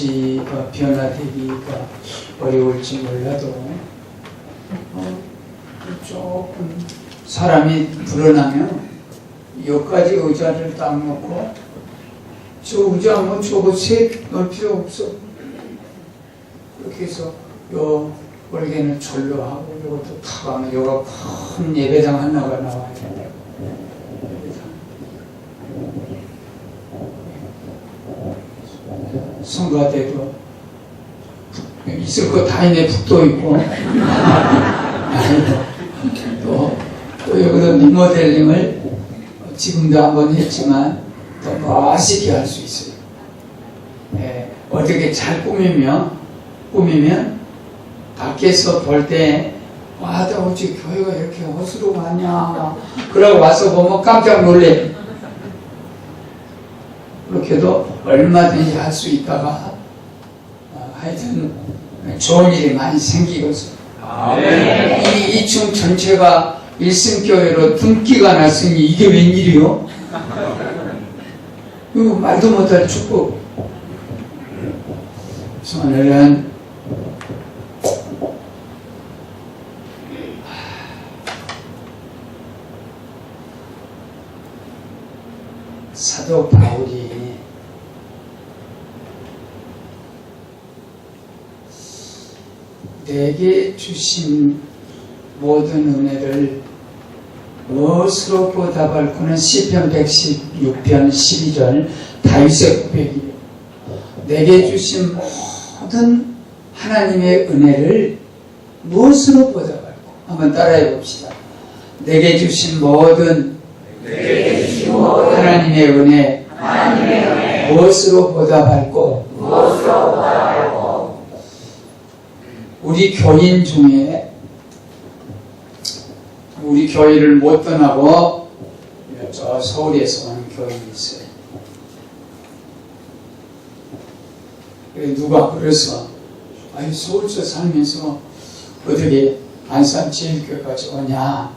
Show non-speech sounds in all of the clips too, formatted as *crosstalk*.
조치가 변화되기가 어려울지 몰라도 어, 조금 사람이 불어나면 여기까지 의자를 딱 놓고 저 의자 뭐 저거 셋 넣을 필요 없어. 그렇게 해서 요 월계는 절로 하고 요것도 탁 하면 요가 큰 예배당 하나가 나와야 된다 고 성가대도 있을 거 다 있네 북도 있고 *laughs* 또, 또 여기도 리모델링을 지금도 한번 했지만 더 멋있게 할 수 있어요 예, 어떻게 잘 꾸미면 꾸미면 밖에서 볼 때 와, 나 어째 교회가 이렇게 허수로 가냐. 그러고 와서 보면 깜짝 놀래. 그렇게도 얼마든지 할 수 있다가, 어, 하여튼, 좋은 일이 많이 생기거든. 이 2층 전체가 일승교회로 등기가 났으니 이게 웬일이요? 이거 말도 못할 축복. 그래서 오늘은 사도 바울이 내게 주신 모든 은혜를 무엇으로 보답할 그는 시편 116편 12절 다윗의 고백이에요. 내게 주신 모든 하나님의 은혜를 무엇으로 보답할까? 한번 따라해 봅시다. 내게 주신 모든 하나님의 은혜 무엇으로 보답할꼬? 우리 교인 중에 우리 교회를 못 떠나고 저 서울에서 오는 교인이 있어요. 누가 그래서 아니 서울서 살면서 어떻게 안산 제일교회까지 오냐?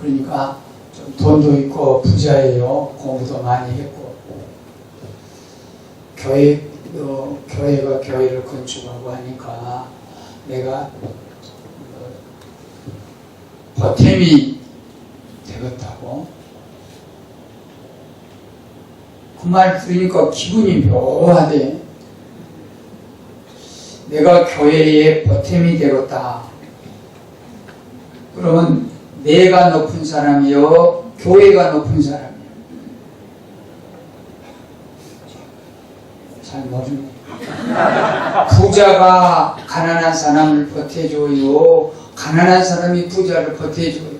그러니까 좀 돈도 있고 부자예요. 공부도 많이 했고 교회 어, 교회가 교회를 건축하고 하니까 내가 어, 보탬이 되겠다고 그 말 들으니까 기분이 묘하대. 내가 교회에 보탬이 되겠다. 그러면 내가 높은 사람이요, 교회가 높은 사람이요. 잘 모르네. 부자가 가난한 사람을 버텨줘요. 가난한 사람이 부자를 버텨줘요.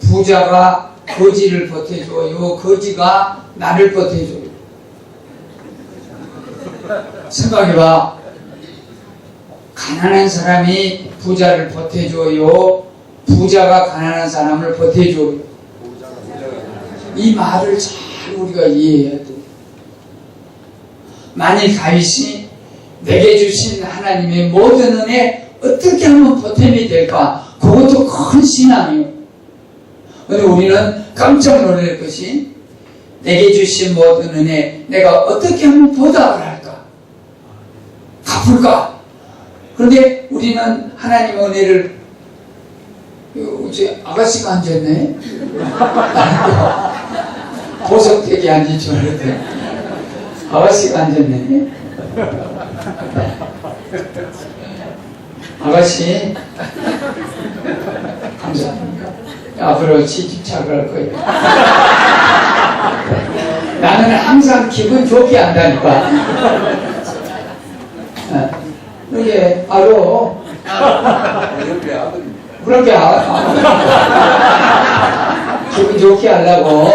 부자가 거지를 버텨줘요. 거지가 나를 버텨줘요. 생각해봐. 가난한 사람이 부자를 버텨줘요. 부자가 가난한 사람을 버텨줘요. 이 말을 잘 우리가 이해해야 돼. 만일 다윗이 내게 주신 하나님의 모든 은혜 어떻게 하면 보탬이 될까? 그것도 큰 신앙이에요. 근데 우리는 깜짝 놀랄 것이 내게 주신 모든 은혜 내가 어떻게 하면 보답을 할까? 갚을까? 그런데 우리는 하나님의 은혜를 이제 아가씨가 앉았네. 보석되게 앉을 줄 알았더니 아가씨가 앉았네. 아가씨 감사합니다. 앞으로 취직 잘할 거예요. 나는 항상 기분 좋게 한다니까. 어, 이게 바로. 그렇게 아- 아- 기분 좋게 하려고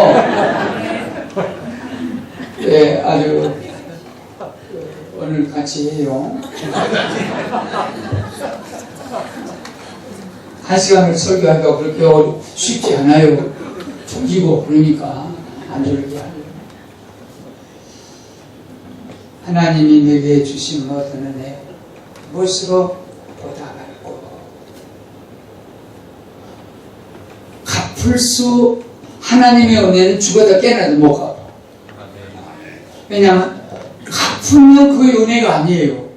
예, 아주 오늘 같이 해요. 한 시간을 설교하기가 그렇게 쉽지 않아요. 졸리고 그러니까 안 졸게 하려고. 하나님이 내게 주신 모든 은혜 무엇으로 보답할고 갚을 수 하나님의 은혜는 죽어도 깨나도 못 갚아. 왜냐하면 갚으면 그 은혜가 아니에요.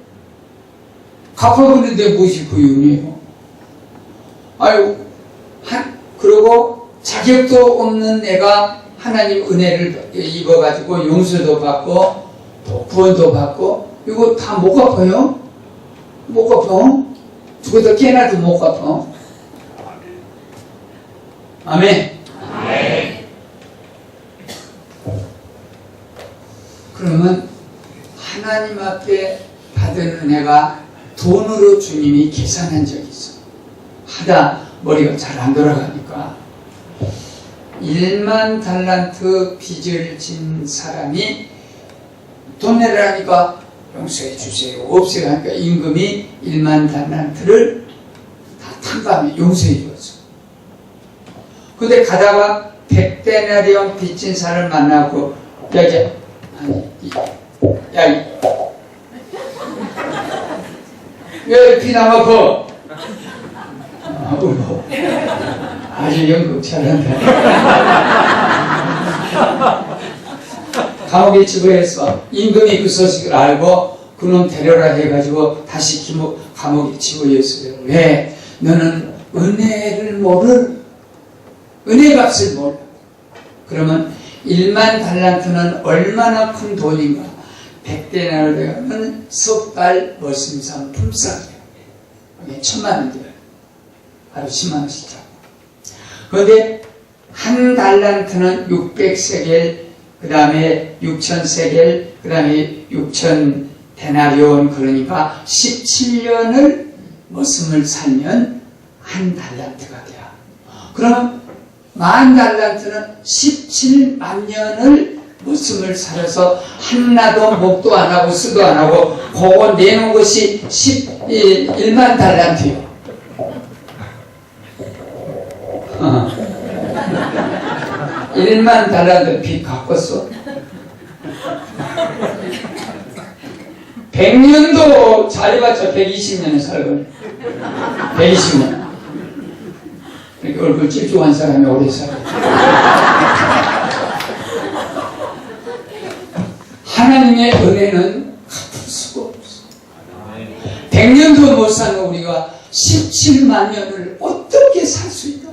갚아보는데 무엇이 그 은혜요? 아유, 한, 그리고 자격도 없는 내가 하나님 은혜를 입어가지고 용서도 받고 또 구원도 받고 이거 다 못 갚아요? 못 갚아? 죽어도 깨나도 못 갚아. 아멘. 그러면 하나님 앞에 받은 은혜가 돈으로 주님이 계산한 적이 있어. 하다 머리가 잘 안 돌아가니까 1만 달란트 빚을 진 사람이 돈 내라니까 용서해 주세요. 없어요 하니까 임금이 1만 달란트를 다 탕감해 용서해 줬어. 근데 가다가 백데나리온 빚진 사람을 만나고 이- 야 이- 왜 피나 먹고 아, 울어. 아주 연극 잘한다. 감옥에 집어해서 임금이 그 소식을 알고 그놈 데려라 해가지고 다시 기모, 감옥에 집어였어요. 왜? 너는 은혜를 모를 은혜 값을 몰라. 그러면 1만 달란트는 얼마나 큰 돈인가? 100대나로 되면 석달 머슴상 품삯이에요. 이게 천만 원 돼요. 하루 10만 원씩 잡고. 그런데 한 달란트는 600세겔, 그 다음에 6천세겔, 그 다음에 6천 데나리온 그러니까 17년을 머슴을 살면 한 달란트가 돼요. 그럼 만 달란트는 17만 년을 머슴을 살아서 하나도 목도 안 하고 쓰도 안 하고 그거 내놓은 것이 11만 달란트요. 어. 1만 달란트 빚 갚았어. 100년도 잘해봤자 120년을 살거든. 120년. 이렇게 얼굴 찔쭉한 사람이 오래 살아. 하나님의 은혜는 갚을 수가 없어. 100년도 못 사는 우리가 17만 년을 어떻게 살 수 있다?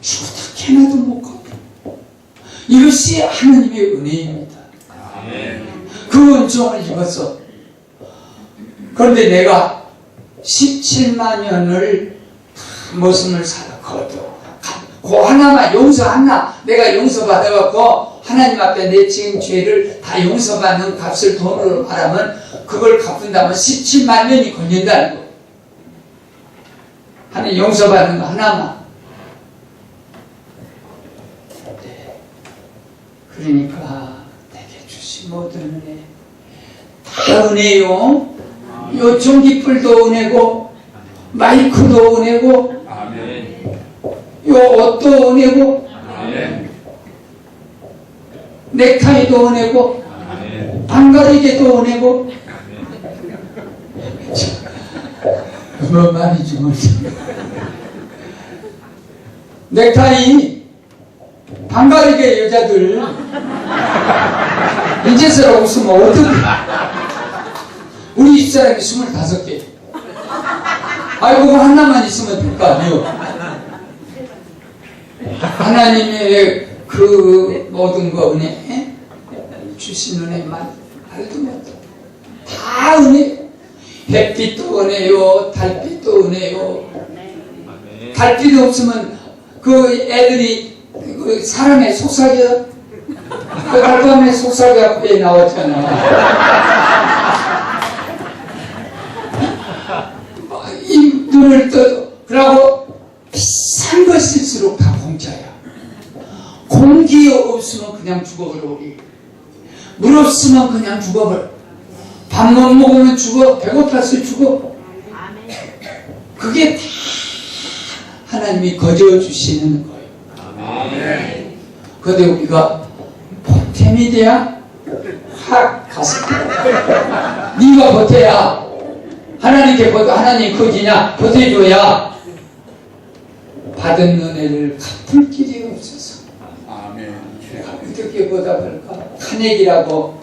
죽어도 개나도 못 갚아. 이것이 하나님의 은혜입니다. 그 은총을 입었어. 그런데 내가 17만 년을 모습을 살아 거둬. 그 하나만 용서 하나 내가 용서받아갖고 하나님 앞에 내 지은 죄를 다 용서받는 값을 돈으로 말하면 그걸 갚는다면 17만 년이 걸린다는 거. 하나님 용서받는 거 하나만. 네. 그러니까 내게 주신 모든 은혜 다 은혜요. 요 전기불도 은혜고 마이크도 은혜고 아멘. 요 옷도 은혜고 아멘. 넥타이도 은혜고 아멘. 반가리개도 은혜고 뭐 말이 좀 넥타이 반가리개 여자들 이제서라 웃으면 어떡해 우리 집사람이 25개. 아이고 그거 하나만 있으면 될 거 아니에요 하나님의 그 모든 거 은혜 주신 은혜만 말도 못해 다 은혜. 햇빛도 은혜요 달빛도 은혜요. 달빛이 없으면 그 애들이 그 사람의 속삭여 그 달밤에 속삭여 앞에 나왔잖아 이 눈을 떠 그러고 비싼 것일수록 다 공짜야. 공기 없으면 그냥 죽어버려 우리 물 없으면 그냥 죽어버려 밥 못 먹으면 죽어 배고파서 죽어 그게 다 하나님이 거저 주시는 거예요. 그런데 우리가 보탬이 돼야 확 가서 네가 보태야 하나님께 보태 하나님 거지냐? 보태줘야. 받은 은혜를 갚을 길이 없어서. 아멘. 내가 어떻게 보답할까? 카네기라고.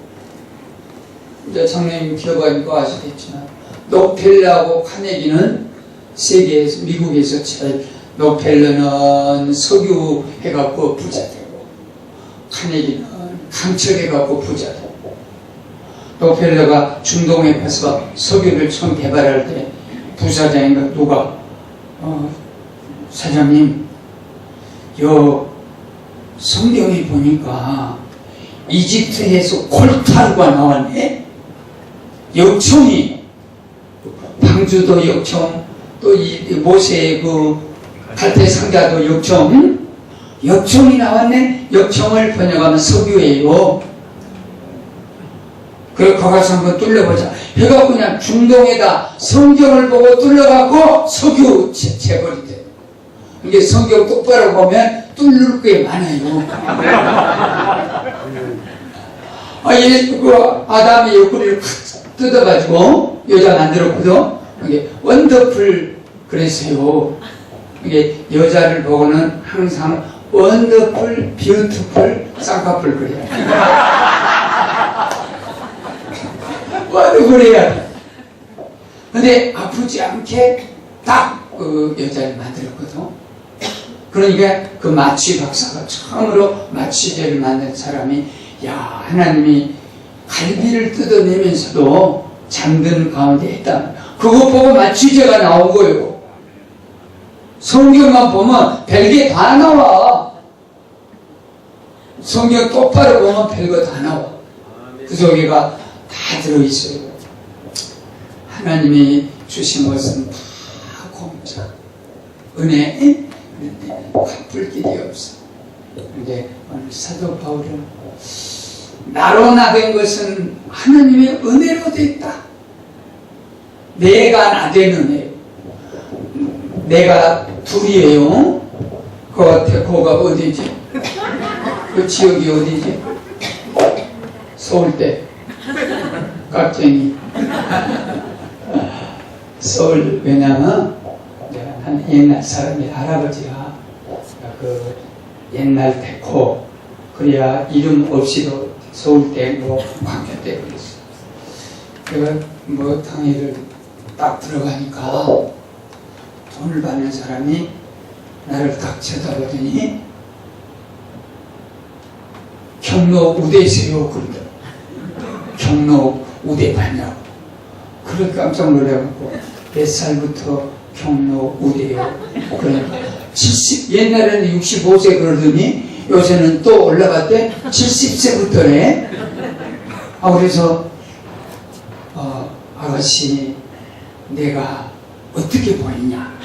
이제 장로님 기억하니까 아시겠지만 노펠러하고 카네기는 세계에서 미국에서 제일 노펠러는 석유 해갖고 부자 되고 카네기는 강철 해갖고 부자 되고 노펠러가 중동에 가서 석유를 처음 개발할 때 부사장인가 누가 어, 사장님 요 성경에 보니까 이집트에서 콜타르가 나왔네. 역청이 방주도 역청 또이 모세의 그 갈대 상자도 역청 응? 역청이 나왔네. 역청을 번역하면 석유예요. 그래 거기서 한번 뚫려보자. 해갖고 그냥 중동에다 성경을 보고 뚫려갖고 석유 재- 재벌이 돼. 이게 성경 똑바로 보면 뚫릴 게 많아요. *laughs* 아, 예, 그 아담이 옆구리를 탁 뜯어가지고 여자 만들었거든. 이게 원더풀 그랬어요. 이게 여자를 보고는 항상 원더풀, 뷰티풀, 쌍꺼풀 그래요. *laughs* 원더풀 해야 돼. 근데 아프지 않게 딱 그 여자를 만들었거든. 그러니까 그 마취 박사가 처음으로 마취제를 만든 사람이 야 하나님이 갈비를 뜯어내면서도 잠든 가운데 했다. 그거 보고 마취제가 나온 거예요. 성경만 보면 별게 다 나와. 성경 똑바로 보면 별거 다 나와. 그 속에가 다 들어있어요. 하나님이 주신 것은 다 공짜. 은혜, 갚을 길이 없어. 근데 오늘 사도 바울은 나로 나된 것은 하나님의 은혜로 됐다. 내가 나된 은혜. 내가 둘이에요. 그 앞에 거가 어디지? 그 지역이 어디지? 서울대. 깍쟁이. 서울, 왜냐면, 한 옛날 사람이 할아버지가 그 옛날 대코, 그래야 이름 없이도 서울대 뭐 광교 대 그랬어. 내가 뭐 당일을 딱 들어가니까 돈을 받는 사람이 나를 딱 쳐다보더니 경로 우대세요 그러더라. 경로 우대 받냐고. 그래 깜짝 놀래갖고 몇 살부터 경로 우대요. 그러니까 70 옛날에는 65세 그러더니 요새는 또 올라갔대 70세부터래. 아 그래서 어, 아가씨 내가 어떻게 보이냐?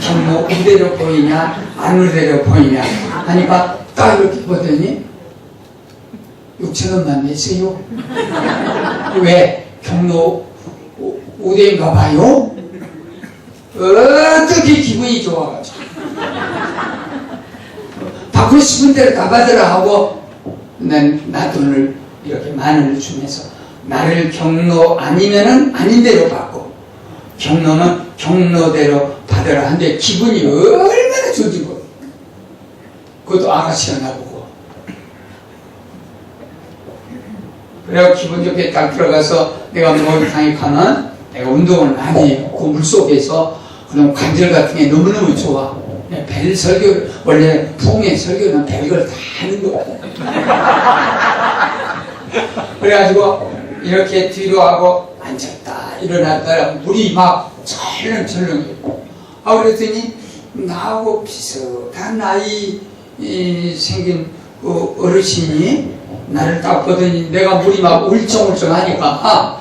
경로 우대로 보이냐? 안 우대로 보이냐? 하니까 딱 이렇게 보더니 6천 원만 내세요. 왜? 경로 우- 우대인가 봐요? 어떻게 기분이 좋아가지고. 받고 싶은 대로 다 받으라 하고, 난, 나 돈을 이렇게 만 원을 주면서, 나를 경로 아니면은 아닌 대로 받고, 경로는 경로대로 받으라 한데, 기분이 얼마나 좋지, 뭐. 그것도 아가씨가 나보고. 그래가 기분 좋게 딱 들어가서 내가 목욕탕에 가면 내가 운동을 많이. 그 물속에서 그런 관절 같은 게 너무너무 좋아. 네, 벨 설교, 원래 풍의 설교는 별걸 다 하는 거야. *laughs* 그래가지고 이렇게 뒤로 하고 앉았다 일어났다 물이 막 철렁철렁해. 아, 그랬더니 나하고 비슷한 나이 이, 생긴 그 어르신이 나를 딱 보더니 내가 물이 막 울쩡울쩡 하니까 아,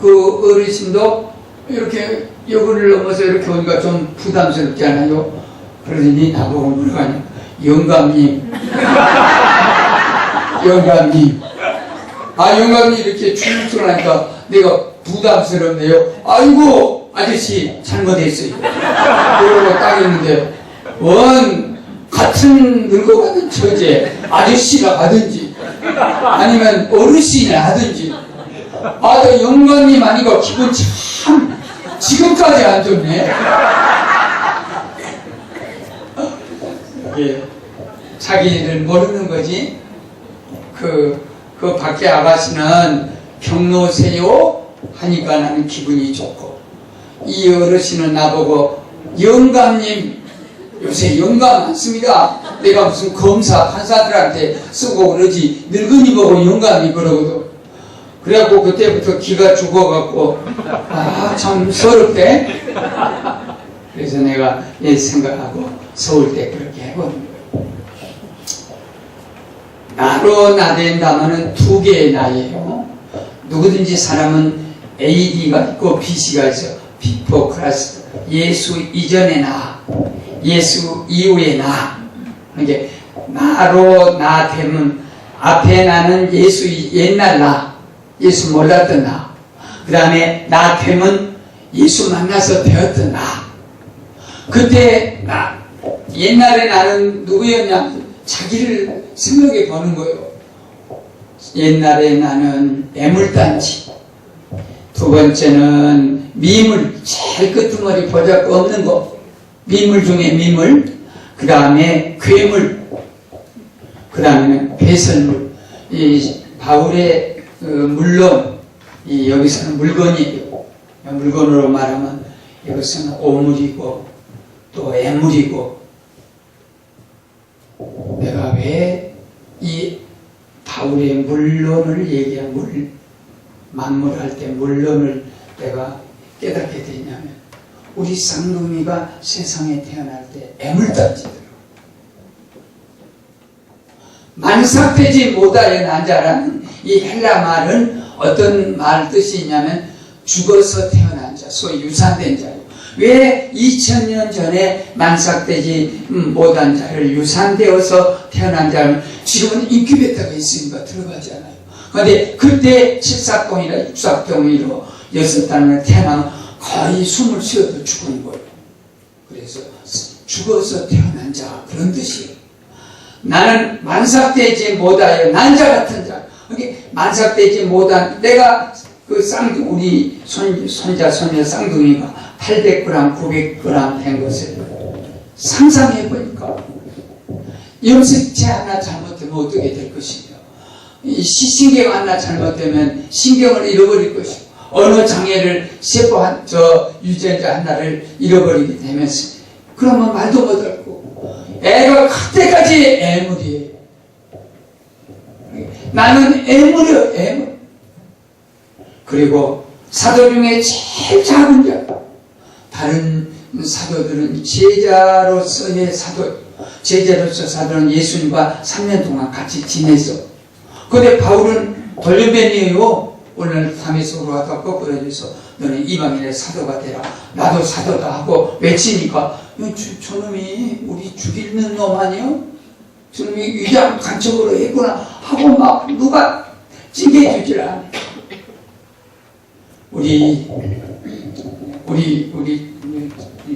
그 어르신도 이렇게 여기를 넘어서 이렇게 오니까 좀 부담스럽지 않아요? 그러더니 나보고 물어가냐 영감님. *laughs* 영감님. 아 영감님 이렇게 줄줄 하니까 내가 부담스럽네요. 아이고 아저씨 잘못했어요. 그러고 딱 했는데 원 같은 늙어가는 처제 아저씨가 하든지 아니면 어르신이 하든지 아, 너 영감님 아니고 기분 참 지금까지 안 좋네. 이게 자기를 모르는 거지. 그, 그 밖에 아가씨는 경로세요 하니까 나는 기분이 좋고 이 어르신은 나보고 영감님 요새 영감 많습니다. 내가 무슨 검사 판사들한테 쓰고 그러지 늙은이 보고 영감이 그러거든. 그래갖고 그때부터 기가 죽어갖고 아 참 서럽대. 그래서 내가 예 생각하고 서울 때 그렇게 해보는 거예요. 나로 나댄다면은 두 개의 나예요. 누구든지 사람은 AD가 있고 BC가 있어. 비포 클라스. 예수 이전의 나, 예수 이후의 나. 이게 나로 나됨은 앞에 나는 예수 옛날 나, 예수 몰랐던 나. 그 다음에 나됨은 예수 만나서 배웠던 나. 그때 나 옛날에 나는 누구였냐 자기를 생각해 보는 거예요. 옛날에 나는 애물단지 두 번째는 미물 제일 보자 거 없는 거 미물 중에 미물 그 다음에 괴물 그 다음에는 배설물. 이 바울의 그 물론 이 여기서는 물건이에요 물건으로 말하면 이것은 오물이고 또 애물이고 내가 왜 이 바울의 물론을 얘기한 물 만물할 때 물론을 내가 깨닫게 됐냐면 우리 쌍둥이가 세상에 태어날 때 애물단지더라고 만삭되지 못하여 난 자라는 이 헬라 말은 어떤 말 뜻이 있냐면 죽어서 태어난 자, 소위 유산된 자예요. 왜 2000년 전에 만삭되지 못한 자를 유산되어서 태어난 자는 지금은 인큐베이터가 있으니까 들어가지 않아요. 그런데 그때 칠삭동이나 육삭동이로 여섯 달에 태어나면 거의 숨을 쉬어도 죽은 거예요. 그래서 죽어서 태어난 자 그런 뜻이에요. 나는 만삭되지 못하여 난자 같은 자. 이게 만삭되지 못한 내가 그 쌍둥 우리 손, 손자 손녀 쌍둥이가 800g, 900g 된 것을 상상해 보니까 염색체 하나 잘못되면 어떻게 될 것이며 이 시신경 하나 잘못되면 신경을 잃어버릴 것이고 어느 장애를 세포 한, 저 유전자 하나를 잃어버리게 되면서 그러면 말도 못하고 애가 클 때까지 애물이에요. 나는 애물이요, 애물. 그리고 사도 중에 제일 작은 자. 다른 사도들은 제자로서의 사도, 제자로서 사도는 예수님과 3년 동안 같이 지냈어. 근데 바울은 돌려변이에요. 오늘 담에서 올라왔다 거꾸로 해서 너는 이방인의 사도가 되라. 나도 사도다 하고 외치니까 저, 저놈이 우리 죽이는 놈 아니요? 저놈이 위장 간첩으로 했구나 하고 막 누가 찡해주질 않아. 우리 우리 우리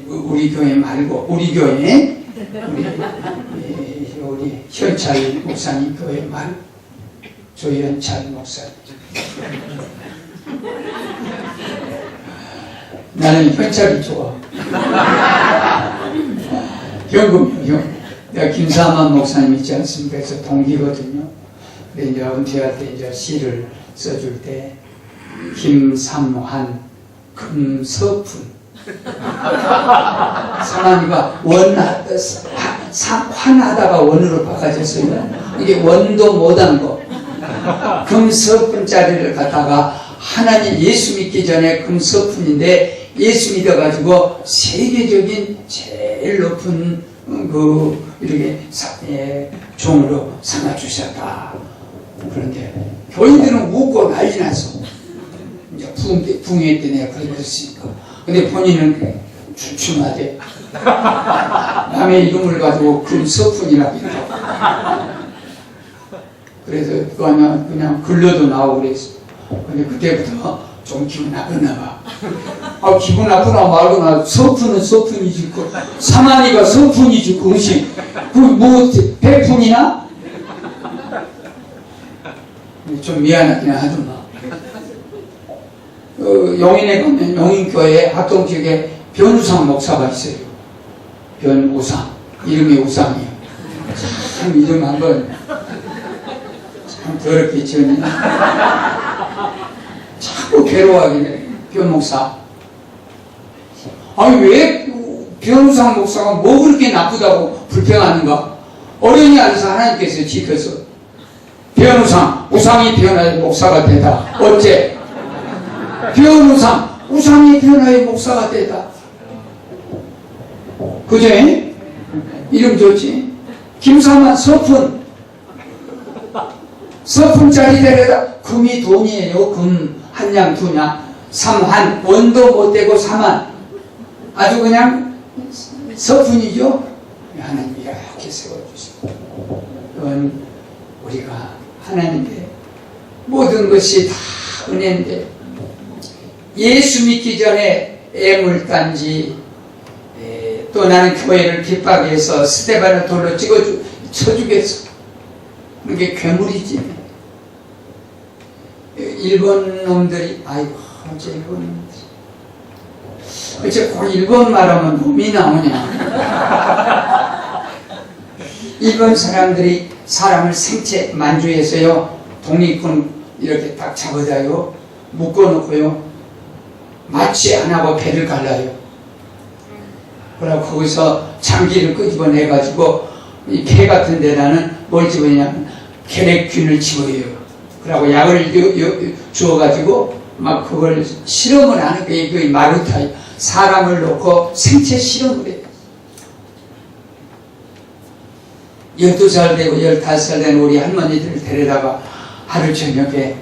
우리 교회 말고 우리 교회 우리 예, 우리 현찰 목사님 교회 말 조현찰 목사님 나는 현찰이 좋아 현금 현 내가 김사만 목사님 있지 않습니까? 그래서 동기거든요. 근데 이제 은퇴할 때 이제 시를 써줄 때 김삼환 금서푼 사만이가 원 환하다가 원으로 바꿔졌어요. 이게 원도 못한 거. 금서푼짜리를 갖다가 하나님 예수 믿기 전에 금서푼인데 예수 믿어가지고 세계적인 제일 높은 그 이렇게 사, 예, 종으로 삼아 주셨다. 그런데 교인들은 웃고 난리 났어. 이제 부흥 때, 부흥회 때 내가 그랬으니까. 근데 본인은 주춤하대. *laughs* 남의 이름을 가지고 금서푼이라고 했다. 그래서 그냥, 그냥 글러도 나오고 그랬어. 근데 그때부터 좀 기분 나쁘나 봐. 아, 기분 나쁘나 말거나 서푼은 서푼이지, 그, 사만이가 서푼이지, 그 음식. 그, 뭐, 백푼이나? 좀 미안하긴 하더만. 그 용인에 가면 용인교회 합동지역에 변우상 목사가 있어요. 변우상. 이름이 우상이에요. 참 이름 한번 참 더럽게 지었네. 자꾸 괴로워하게 돼. 변목사. 아니 왜 변우상 목사가 뭐 그렇게 나쁘다고 불평하는가? 어련히 알아서 하나님께서 지켜서 변우상 우상이 변화의 목사가 되다. 어째? 변우상 우상이 변화의 목사가 되다. 그죠? 이름 좋지? 김사만 서푼 서푼짜리 데려다 금이 돈이에요. 금한양 두냐 삼한 원도 못 되고 삼한 아주 그냥 서푼이죠. 하나님 이렇게 세워주시고 이건 우리가 하나님의 모든 것이 다 은혜인데 예수 믿기 전에 애물단지 에, 또 나는 교회를 핍박해서 스테반을 돌로 찍어주 쳐주겠어. 그게 괴물이지. 일본 놈들이 아이고 어째 일본 놈들이 어째 꼭 일본 말하면 놈이 나오냐. *laughs* 일본 사람들이 사람을 생체 만주해서요 독립군 이렇게 딱 잡아다요 묶어놓고요 마취 안 하고 배를 갈라요. 그러고 거기서 장기를 끄집어내가지고 이 개 같은 데다는 뭘 집어냐면 계획균을 집어요. 그러고 약을 주어가지고 막 그걸 실험을 하는 게 그 마루타 사람을 놓고 생체 실험을 해요. 12살 되고 15살 된 우리 할머니들을 데려다가 하루 저녁에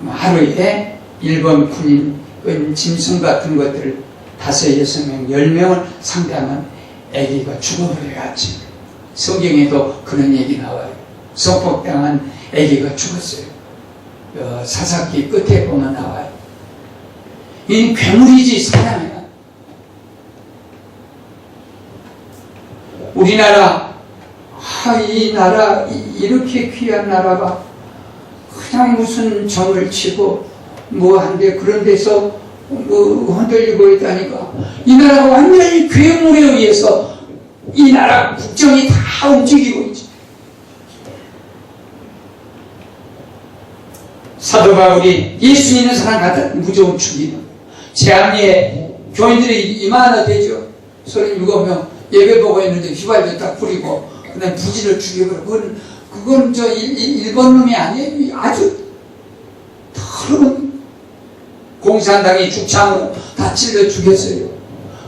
뭐 하루에 일본 군인 그 짐승 같은 것들을 다섯 여섯 명, 열 명을 상대하면 아기가 죽어버려요 아침. 성경에도 그런 얘기 나와요. 성폭당한 아기가 죽었어요. 어, 사사기 끝에 보면 나와요. 이 괴물이지 사람이야. 우리나라 아, 이 나라 이- 이렇게 귀한 나라가 그냥 무슨 점을 치고 뭐 한데 그런 데서 뭐 흔들리고 있다니까 이 나라가 완전히 괴물에 의해서 이 나라 국정이 다 움직이고 있지 사도 바울이 예수 믿는 사람 갖다 무조건 죽이는 재앙리에 교인들이 이만하나 되죠. 37명 예배 보고 있는데 휘발유 딱 뿌리고 그다음 부지를 죽여버려 그건 그건 저 일, 일, 일본 놈이 아니에요. 아주 더러운 공산당이 죽창으로 다 찔러 죽였어요.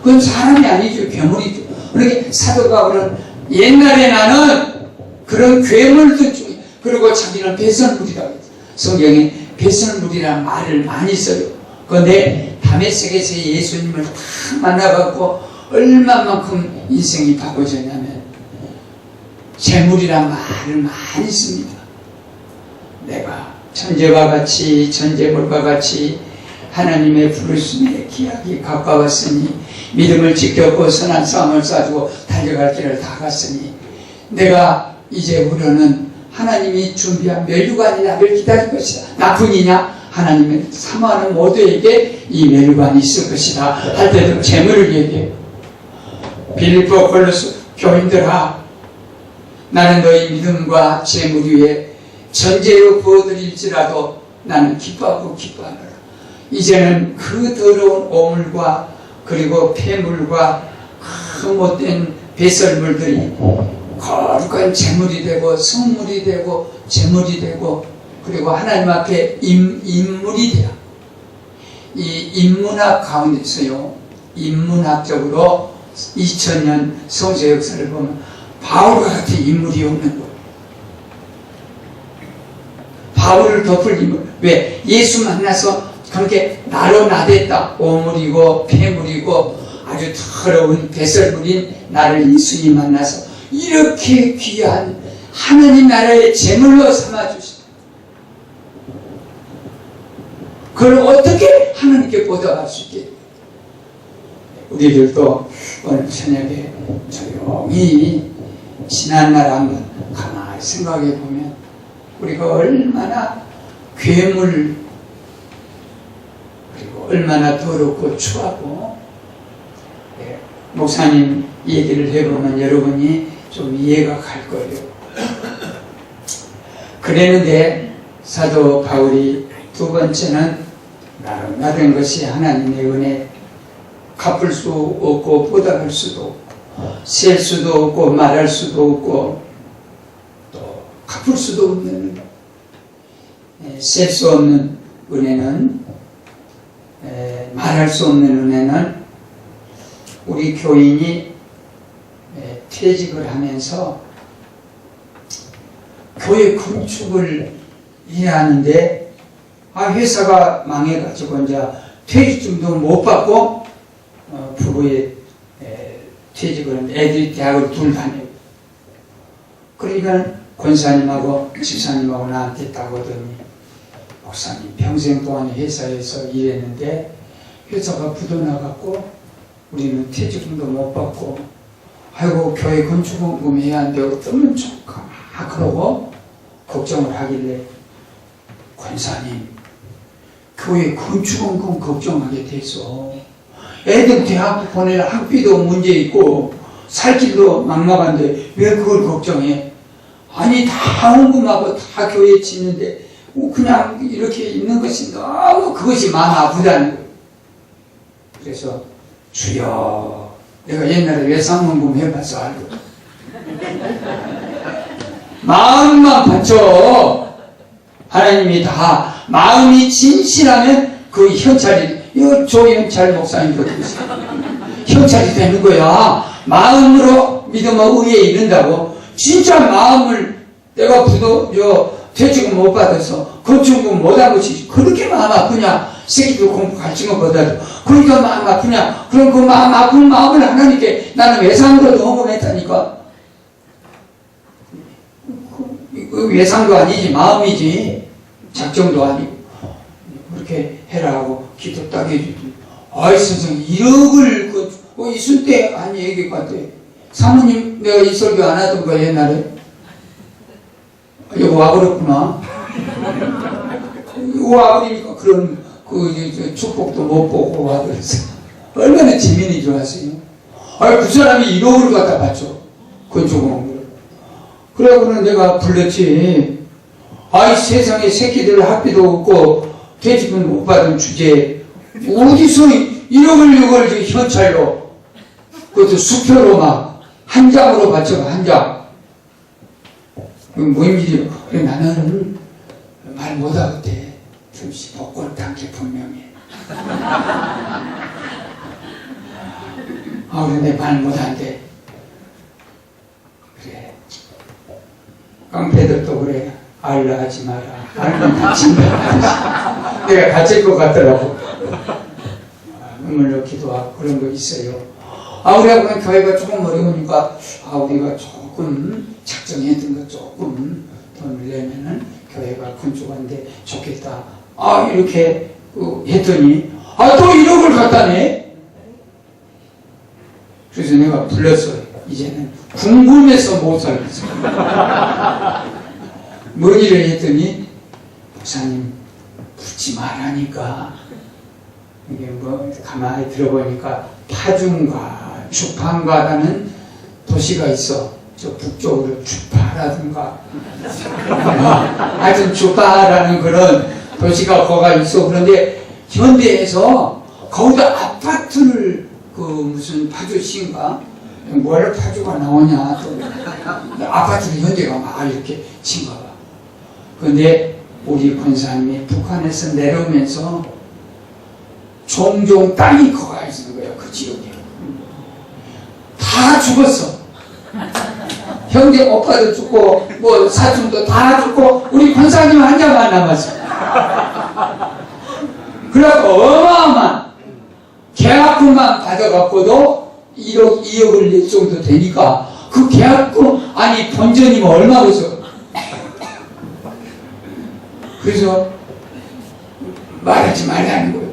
그건 사람이 아니죠. 괴물이죠. 그러니까 사도 바울은 옛날에 나는 그런 중에 그리고 자기는 배설물이라고. 했어요 성경에 배설물이라는 말을 많이 써요 그런데 다메섹에서 예수님을 다 만나갖고 얼마만큼 인생이 바꿔졌냐면 재물이란 말을 많이 씁니다. 내가 천재와 같이 천재물과 같이 하나님의 부르심에 기약이 가까웠으니 믿음을 지켰고 선한 싸움을 싸주고 달려갈 길을 다 갔으니 내가 이제 우려는 하나님이 준비한 멸류관이 나를 기다릴 것이다. 나뿐이냐? 하나님의 사모하는 모두에게 이 멸류관이 있을 것이다. 할 때도 재물을 얘기해요. 빌립보 골로스 교인들아 나는 너희 믿음과 재물 위에 전제로 부어드릴지라도 나는 기뻐하고 기뻐하노라 이제는 그 더러운 오물과 그리고 폐물과 그 못된 배설물들이 거룩한 재물이 되고 성물이 되고 재물이 되고 그리고 하나님 앞에 임, 인물이 돼요 이 인문학 가운데서요 인문학적으로 2000년 성서 역사를 보면 바울과 같은 인물이 없는 거예요. 바울을 덮을 인물. 왜? 예수 만나서 그렇게 나로 나댔다. 오물이고 폐물이고 아주 더러운 배설물인 나를 예수님 만나서 이렇게 귀한 하나님 나라의 제물로 삼아 주시다. 그걸 어떻게 하나님께 보답할 수 있게? 우리들도 오늘 저녁에 조용히 지난 날 한번 가만히 생각해 보면 우리가 얼마나 괴물 그리고 얼마나 더럽고 추하고 예, 목사님 얘기를 해보면 여러분이 좀 이해가 갈 거예요. 그랬는데 사도 바울이 두 번째는 나름 나된 것이 하나님의 은혜 갚을 수 없고 보답할 수도 셀 수도 없고 말할 수도 없고 또 갚을 수도 없는 셀 수 없는 은혜는 에, 말할 수 없는 은혜는 우리 교인이 에, 퇴직을 하면서 교회 건축을 해야 하는데 아 회사가 망해가지고 이제 퇴직금도 못 받고 어, 부부의 에, 퇴직을 애들이 대학을 둘 다녀요. 그러니까 권사님하고 집사님하고 나한테 따거더니 목사님 평생 동안 회사에서 일했는데 회사가 부도나갖고 우리는 퇴직금도 못 받고 아이고 교회 건축원금 해야 하는데 어쩌면 좋까 막 그러고 걱정을 하길래 권사님 교회 건축원금 걱정하게 돼서 애들 대학 보낼 학비도 문제 있고 살 길도 막막한데 왜 그걸 걱정해? 아니 다 헌금하고 다 교회 짓는데 뭐 그냥 이렇게 있는 것이 너무 그것이 마음 아프다는 거예요. 그래서 주여 내가 옛날에 외상헌금 해봐서 알고. 마음만 바쳐. 하나님이 다 마음이 진실하면 그 현찰이 이거 조현찰 목사님 그러듯이 현찰이 되는 거야. 마음으로 믿음과 의에 이른다고. 진짜 마음을 내가 부도 저 퇴직금 못 받아서 건축금 못한 것이 그렇게 마음 아프냐 새끼도 공부 가르친 것보다도 그러니까 마음 아프냐? 그럼 그 마음 아픈 마음을 하나님께 나는 외상으로 녹음했다니까? 그 외상도 아니지 마음이지. 작정도 아니고. 그렇게 해라 하고 기도 딱 해주더니 아이 선생님 1억을 그, 어, 있을 때 아니 얘기 같아. 사모님 내가 이 설교 안 하던 거 옛날에? 여기 와버렸구나. *laughs* 와버리니까 그런 그 축복도 못 보고 와버렸어 얼마나 지민이 좋았어요 아이 그 사람이 1억을 갖다 바쳐 건축공을 그래고는 내가 불렀지. 아이 세상에 새끼들 학비도 없고 퇴직금 못 받은 주제에 어디서 1억을 6을 현찰로 그것도 수표로 막 한 장으로 바쳐가 한 장. 뭐인지 그래 나는 말 못하거든. 잠시 복권 단계 분명히. 아 근데 말 못한대. 그래. 깡패들도 그래. 알라 하지 마라. 알면 다친다. 내가 다칠 것 같더라고. 아, 눈물 넣기도 하고 그런 거 있어요. 아, 그냥 교회가 조금 어려우니까, 아, 우리가 조금 작정했던 거 조금 돈을 내면은 교회가 건축한데 좋겠다. 아, 이렇게 그 했더니, 아, 또 1억을 갖다 내? 그래서 내가 불렀어요. 이제는 궁금해서 못 살겠어. 뭔 일을 했더니, 목사님, 묻지 말라니까. 이게 뭐, 가만히 들어보니까, 파중과 주판가라는 도시가 있어. 저 북쪽으로 주파라든가. 하여튼 주파라는 그런 도시가 거가 있어. 그런데 현대에서 거기다 아파트를 그 무슨 파주시인가? 뭘 파주가 나오냐. 또 아파트를 현대가 막 이렇게 친가 봐. 근데 우리 권사님이 북한에서 내려오면서 종종 땅이 거가 있는 거예요. 그 지역에. 다 죽었어. 형제 오빠도 죽고 뭐 사촌도 다 죽고 우리 권사님 한 자만 남았어. *laughs* 그래갖고 어마어마한 계약금만 받아갖고도 1억, 2억을 낼 정도 되니까 그 계약금 아니 본전이면 얼마겠어. *laughs* 그래서 말하지 말라는 거예요.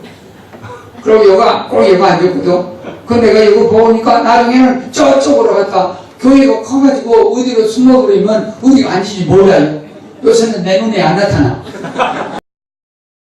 그리고 여가 꼭 여가 안 됐거든. 그 내가 이거 보니까 나중에는 저쪽으로 갔다 교회가 커가지고 어디로 숨어버리면 어디 앉을지 몰라요. 요새는 내 눈에 안 나타나.